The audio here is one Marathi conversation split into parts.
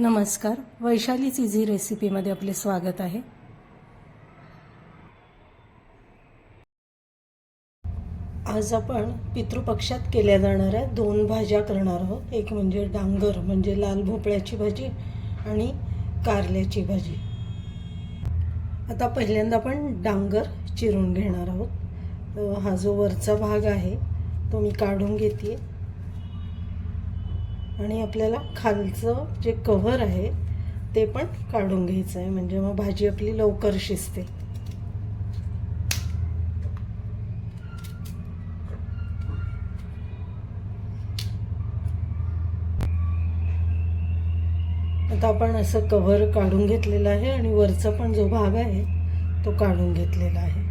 नमस्कार. वैशालीच इझी रेसिपीमध्ये आपले स्वागत आहे. आज आपण पितृपक्षात केल्या जाणाऱ्या दोन भाज्या करणार आहोत. एक म्हणजे डांगर म्हणजे लाल भोपळ्याची भाजी आणि कारल्याची भाजी. आता पहिल्यांदा आपण डांगर चिरून घेणार आहोत. हा जो वरचा भाग आहे तो मी काढून घेते आणि आपल्याला खालचं जे कव्हर आहे ते पण काढून घ्यायचं आहे म्हणजे मग भाजी आपली लवकर शिजते. आता आपण असं कव्हर काढून घेतलेलं आहे आणि वरचा पण जो भाग आहे तो काढून घेतलेला आहे.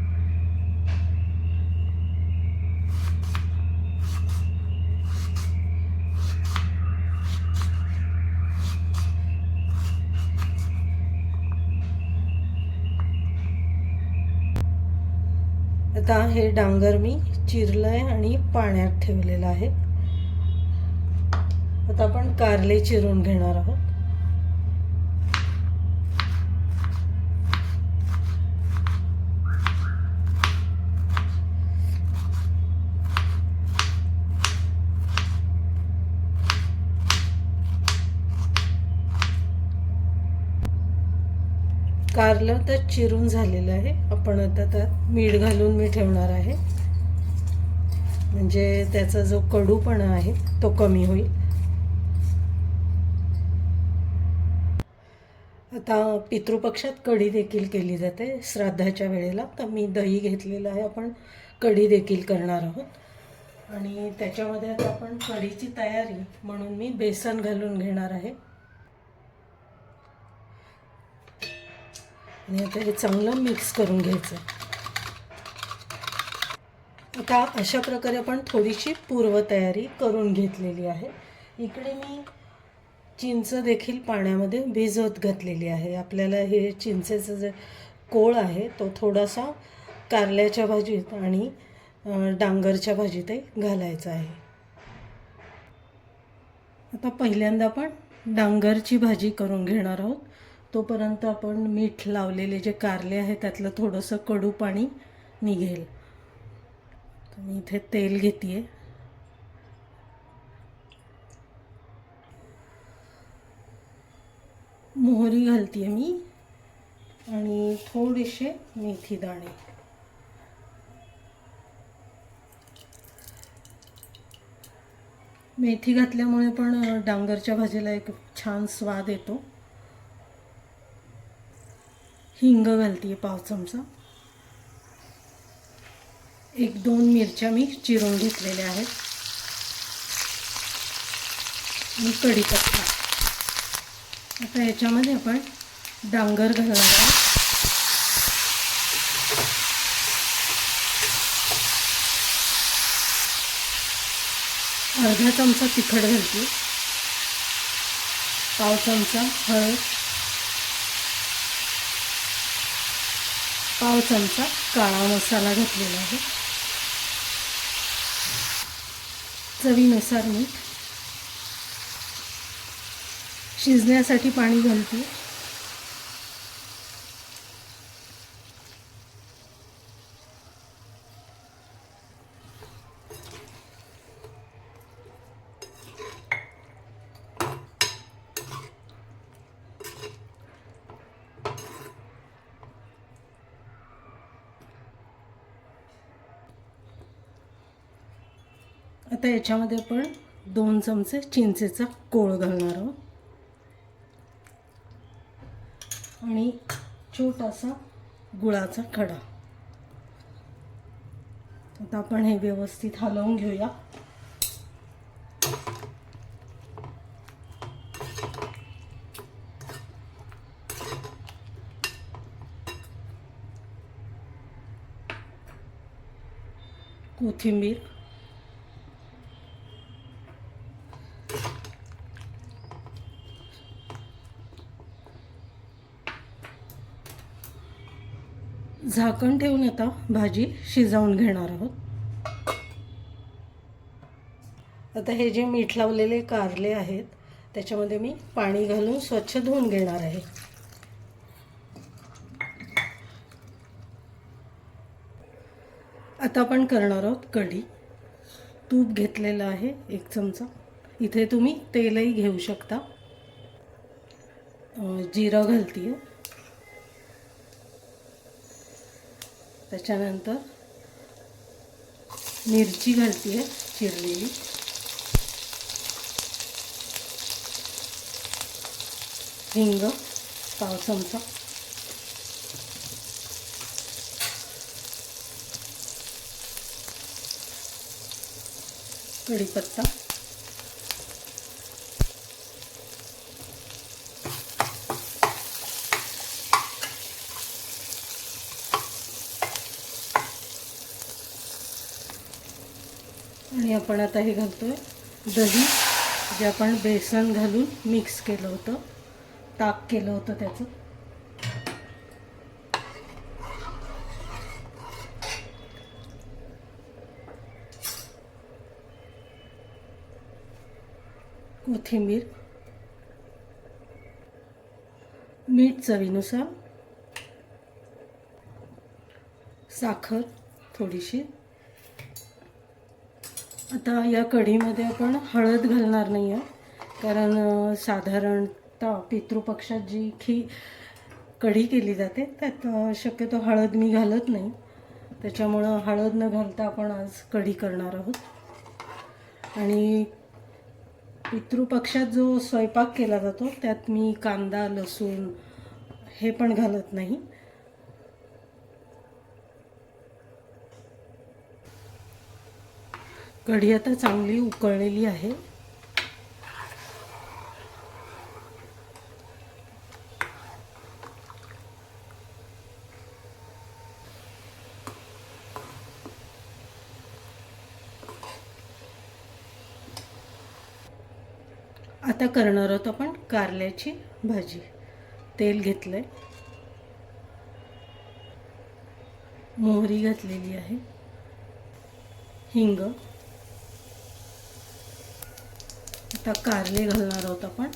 आता हे डांगर मी चिरलंय आणि पाण्यात ठेवलेलं आहे. आता आपण कारले चिरून घेणार आहोत. कारलं तर चिरून झालेलं आहे. आपण आता त्यात मीठ घालून मी ठेवणार आहे. म्हणजे त्याचा जो कडूपणा आहे तो कमी होईल. आता पितृपक्षात कढी देखील केली जाते. श्राद्धाच्या वेळेला तर मी दही घेतलेलं आहे. आपण कढी देखील करणार आहोत. आणि त्याच्यामध्ये आता आपण कढीची तयारी म्हणून मी बेसन घालून घेणार आहे. आणि आता हे चांगलं मिक्स करून घ्यायचं. आता अशा प्रकारे आपण थोडीशी पूर्वतयारी करून घेतलेली आहे. इकडे मी चिंच देखील पाण्यामध्ये भिजवत घातलेली आहे. आपल्याला हे चिंचेचं जे कोळ आहे तो थोडासा कारल्याच्या भाजीत आणि डांगरच्या भाजीतही घालायचा आहे. आता पहिल्यांदा आपण डांगरची भाजी करून घेणार आहोत. तोपर्यंत आपण मीठ लावलेले जे कारले आहे त्यातलं थोडंसं कडू पाणी निघेल. मी इथे तेल घेते मोहरी घालते मी आणि थोडेसे मेथी दाणे. मेथी घातल्यामुळे पण डांगरच्या भाजीला एक छान स्वाद येतो. हिंग घालते पाव चमचा. एक दोन मिरच्या मी चिरून घेतलेल्या आहेत. आणि कढीपत्ता. आता याच्यामध्ये आपण डांगर घालणार आहोत. अर्धा चमचा तिखट घालते. पाव चमचा हळद. पाव चमचा काळा मसाला घातलेला आहे. चवीनुसार मीठ. शिजण्यासाठी पाणी घालते. आता याच्यामध्ये आपण दोन चमचे चिंचेचा कोळ घालणार आहोत. आणि छोटासा गुळाचा खडा. आता आपण हे व्यवस्थित हलवून घेऊया. कोथिंबीर. झाकण ठेवून आता भाजी शिजवून घेणार आहोत. आता हे जे मीठ लावलेले कारले आहेत त्याच्यामध्ये मी पाणी घालून स्वच्छ धुवून घेणार आहे. आता आपण करणार आहोत कढी. तूप घेतलेलं आहे एक चमचा. इथे तुम्ही तेलही घेऊ शकता. जिरं घालते त्याच्यानंतर मिरची घालते चिरलेली. हिंग पाव चमचा. कढीपत्ता. आणि आपण आता हे घालतोय दही जे आपण बेसन घालून मिक्स केलं होतं. ताक केलं होतं त्याचं. कोथिंबीर मीठ चवीनुसार साखर थोडीशी आता या कढीमध्ये आपण हळद घालणार नाही आहे कारण साधारणतः पितृपक्षात जी खी कढी केली जाते त्यात शक्यतो हळद मी घालत नाही. त्याच्यामुळं हळद न घालता आपण आज कढी करणार आहोत. आणि पितृपक्षात जो स्वयंपाक केला जातो त्यात मी कांदा लसूण हे पण घालत नाही. कढी आता चांगली उकळलेली आहे. आता करणार आहोत आपण कारल्याची भाजी. तेल घेतलंय. मोहरी घातलेली आहे. हिंग. आता कारले घालणार आहोत आपण.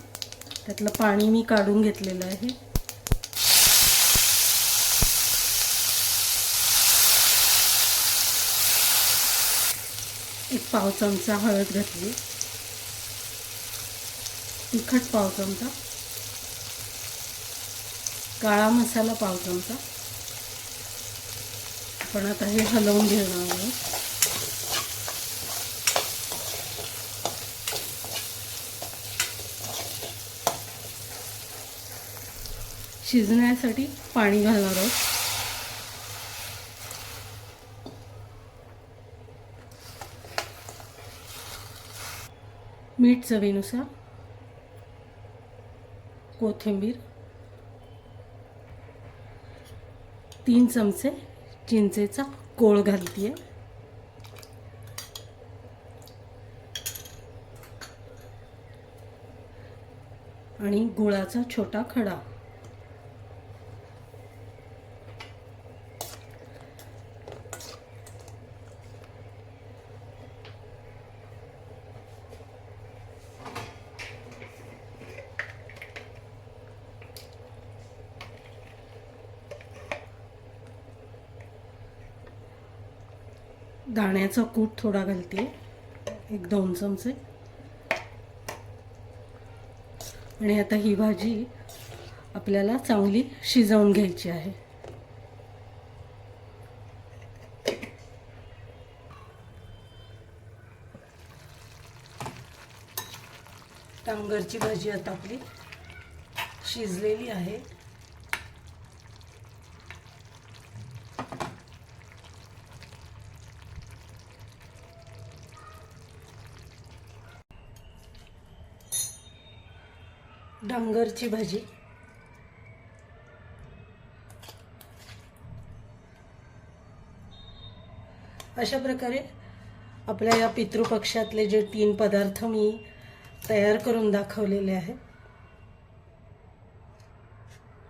त्यातलं पाणी मी काढून घेतलेलं आहे. एक पाव चमचा हळद घातली. तिखट पाव चमचा. काळा मसाला पाव चमचा. आपण आता हे हलवून घेणार आहोत. शिजण्यासाठी पाणी घालणार आहोत. मीठ चवीनुसार कोथिंबीर तीन चमचे चिंचेचा कोळ घालतीये. आणि गुळाचा छोटा खडा. दाण्याचा कूट थोडा घालते. एक दोन चमचे. आणि आता ही भाजी आपल्याला चांगली शिजवून घ्यायची आहे. टांगरची भाजी आता आपली शिजलेली आहे. डांगरची भाजी. अशा प्रकारे आपल्या या पितृपक्षातले जे तीन पदार्थ मी तयार करून दाखवलेले आहेत.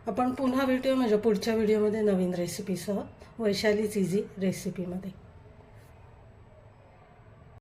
आपण पुन्हा भेटूया माझ्या पुढच्या व्हिडिओमध्ये नवीन रेसिपीसह वैशालीच इझी रेसिपीमध्ये